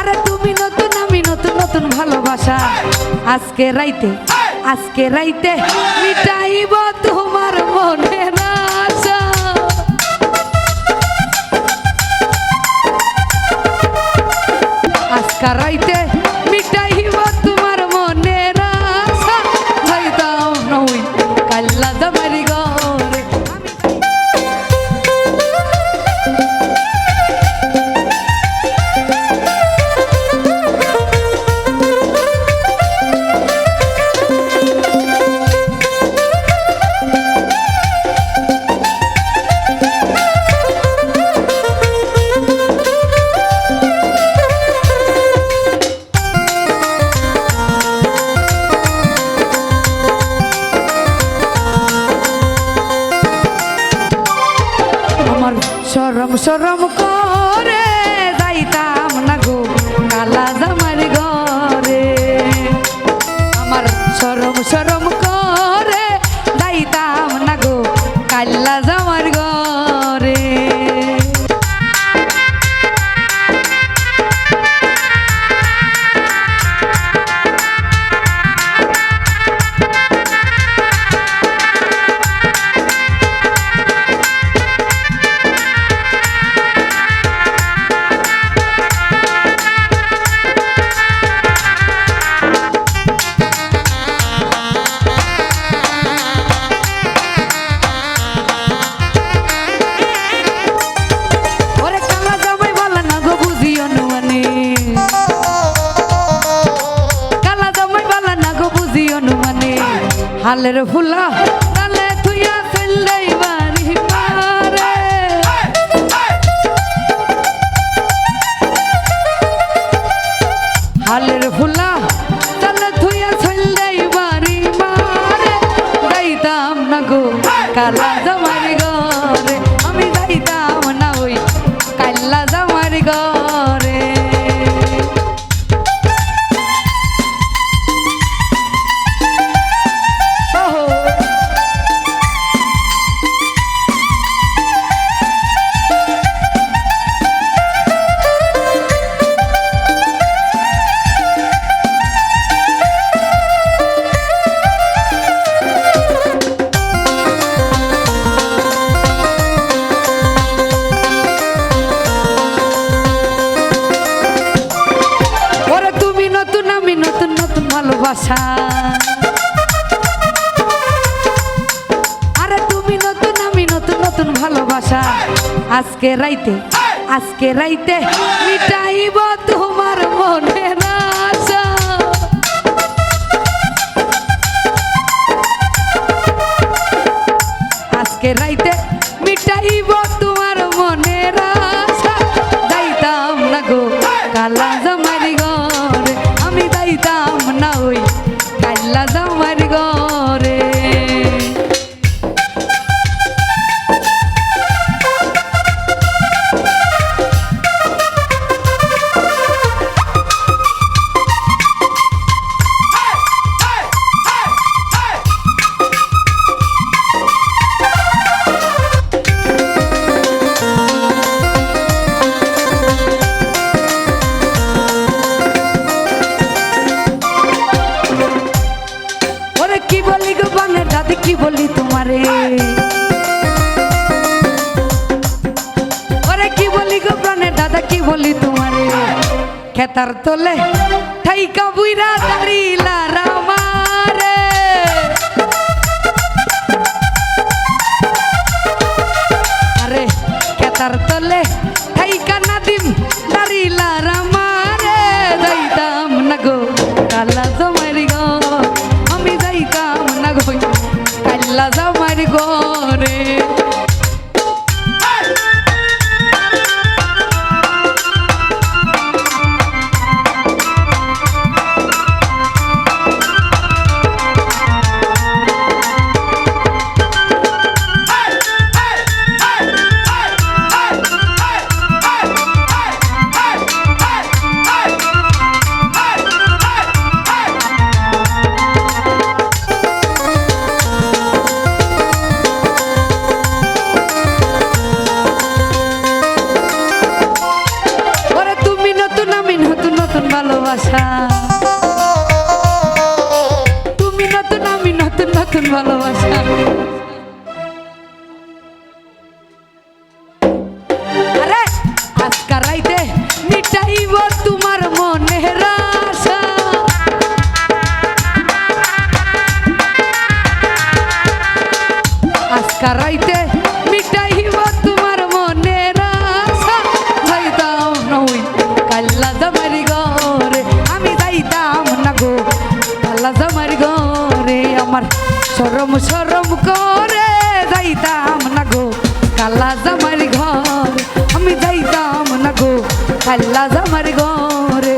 আরে তুমি নতুন আমি নতুন নতুন ভালোবাসা। আজকে রাইতে আজকে রাইতে মিটাইব তোমার মনের সরম সরম করে যাইতাম না গো কালা জামার ঘরে আমার সরম সরম করে যাইতাম না গো কাল্লা হালের ফুলা তালে তুইয়া চললেই বাড়ি পারে হালের ফুলা তালে তুইয়া চললেই বাড়ি মারে যাইতাম না গো কালা ভালোবাসা। আরে তুমি নতুন আমি নতুন নতুন ভালোবাসা। আজকে রাইতে আজকে রাইতে মিটাইব কি বলি তোমারে? ওরে কি বলি গো প্রাণের দাদা, কি বলি তোমারে? খেতার তোলে ঠাইকা বুইরা দাঁড়িলা রামারে। আরে, খেতার তোলে নতুন ভালোবাসা। সরম সরম করে যাইতাম না গো, কাল্লা জামার ঘর। আমি যাইতাম না গো, কাল্লা জামার ঘরে।